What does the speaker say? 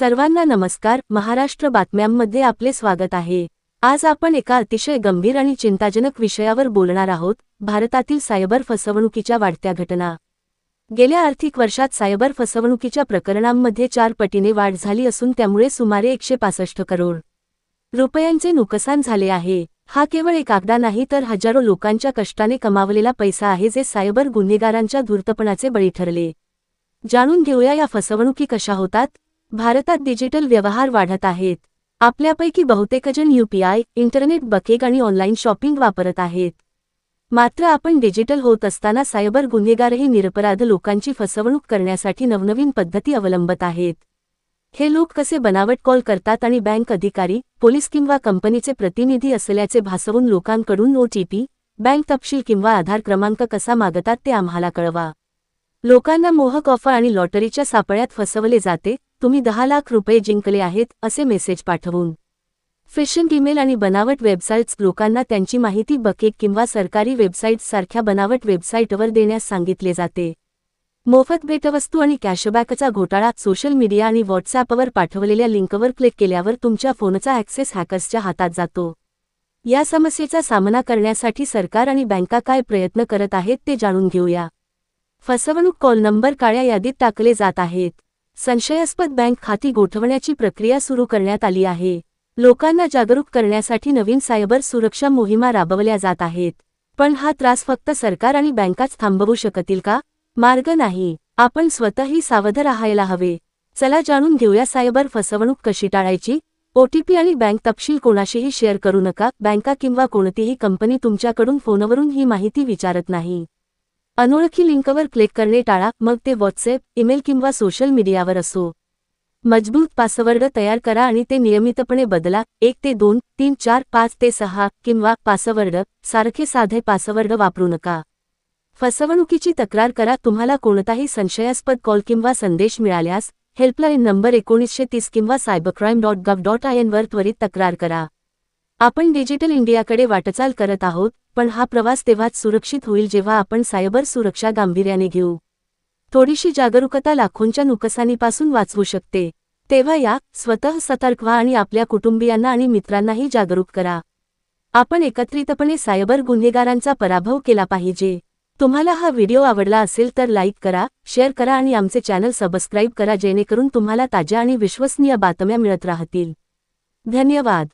सर्वांना नमस्कार महाराष्ट्र बातम्यांमध्ये आपले स्वागत आहे. आज आपण एका अतिशय गंभीर आणि चिंताजनक विषयावर बोलणार आहोत भारतातील सायबर फसवणुकीच्या वाढत्या घटना. गेल्या आर्थिक वर्षात सायबर फसवणुकीच्या प्रकरणांमध्ये चार पटीने वाढ झाली असून त्यामुळे सुमारे एकशे पासष्ट करोड रुपयांचे नुकसान झाले आहे. हा केवळ एक आकडा नाही तर हजारो लोकांच्या कष्टाने कमावलेला पैसा आहे जे सायबर गुन्हेगारांच्या धूर्तपणाचे बळी ठरले. जाणून घेऊया या फसवणुकी कशा होतात भारतात डिजिटल व्यवहार वाढत आहेत. आपल्यापैकी बहुतेकजण यूपीआय इंटरनेट बकेग आणि ऑनलाईन शॉपिंग वापरत आहेत. मात्र आपण डिजिटल होत असताना सायबर गुन्हेगारही निरपराध लोकांची फसवणूक करण्यासाठी नवनवीन पद्धती अवलंबत आहेत. हे लोक कसे बनावट कॉल करतात आणि बँक अधिकारी पोलीस किंवा कंपनीचे प्रतिनिधी असल्याचे भासवून लोकांकडून ओटीपी बँक तपशील किंवा आधार क्रमांक कसा मागतात ते आम्हाला कळवा. लोकांना मोहक ऑफर आणि लॉटरीच्या सापळ्यात फसवले जाते तुम्ही दहा लाख रुपये जिंकले आहेत असे मेसेज पाठवून. फिशिंग ईमेल आणि बनावट वेबसाईट्स लोकांना त्यांची माहिती बकेक किंवा सरकारी वेबसाईट्ससारख्या बनावट वेबसाईटवर देण्यास सांगितले जाते. मोफत भेटवस्तू आणि कॅशबॅकचा घोटाळा सोशल मीडिया आणि व्हॉट्सॲपवर पाठवलेल्या लिंकवर क्लिक केल्यावर तुमच्या फोनचा ॲक्सेस हॅकर्सच्या हातात जातो. या समस्येचा सामना करण्यासाठी सरकार आणि बँका काय प्रयत्न करत आहेत ते जाणून घेऊया. फसवणूक कॉल नंबर काळ्या यादीत टाकले जात आहेत. संशयास्पद बँक खाती गोठवण्याची प्रक्रिया सुरू करण्यात आली आहे. लोकांना जागरूक करण्यासाठी नवीन सायबर सुरक्षा मोहिमा राबवल्या जात आहेत. पण हा त्रास फक्त सरकार आणि बँकाच थांबवू शकतील का? मार्ग नाही. आपण स्वतःही सावध राहायला हवे. चला जाणून घेऊया सायबर फसवणूक कशी टाळायची? ओटीपी आणि बँक तपशील कोणाशीही शेअर करू नका. बँका किंवा कोणतीही कंपनी तुमच्याकडून फोनवरून ही माहिती विचारत नाही. अनोळखी लिंकवर क्लिक करणे टाळा मग ते व्हॉट्सॲप ईमेल किंवा सोशल मीडियावर असो. मजबूत पासवर्ड तयार करा आणि ते नियमितपणे बदला. एक ते दोन तीन चार पाच ते सहा किंवा पासवर्ड सारखे साधे पासवर्ड वापरू नका. फसवणुकीची तक्रार करा. तुम्हाला कोणताही संशयास्पद कॉल किंवा संदेश मिळाल्यास हेल्पलाईन नंबर एकोणीसशे तीस किंवा cybercrime dot gov dot I Enver त्वरित तक्रार करा. आपण डिजिटल इंडियाकडे वाटचाल करत आहोत पण हा प्रवास तेव्हाच सुरक्षित होईल जेव्हा आपण सायबर सुरक्षा गांभीर्याने घेऊ. थोडीशी जागरूकता लाखोंच्या नुकसानीपासून वाचवू शकते. तेव्हा या स्वतः सतर्क व्हा आणि आपल्या कुटुंबियांना आणि मित्रांनाही जागरूक करा. आपण एकत्रितपणे सायबर गुन्हेगारांचा पराभव केला पाहिजे. तुम्हाला हा व्हिडिओ आवडला असेल तर लाईक करा शेअर करा आणि आमचे चॅनल सबस्क्राईब करा जेणेकरून तुम्हाला ताज्या आणि विश्वसनीय बातम्या मिळत राहतील. धन्यवाद.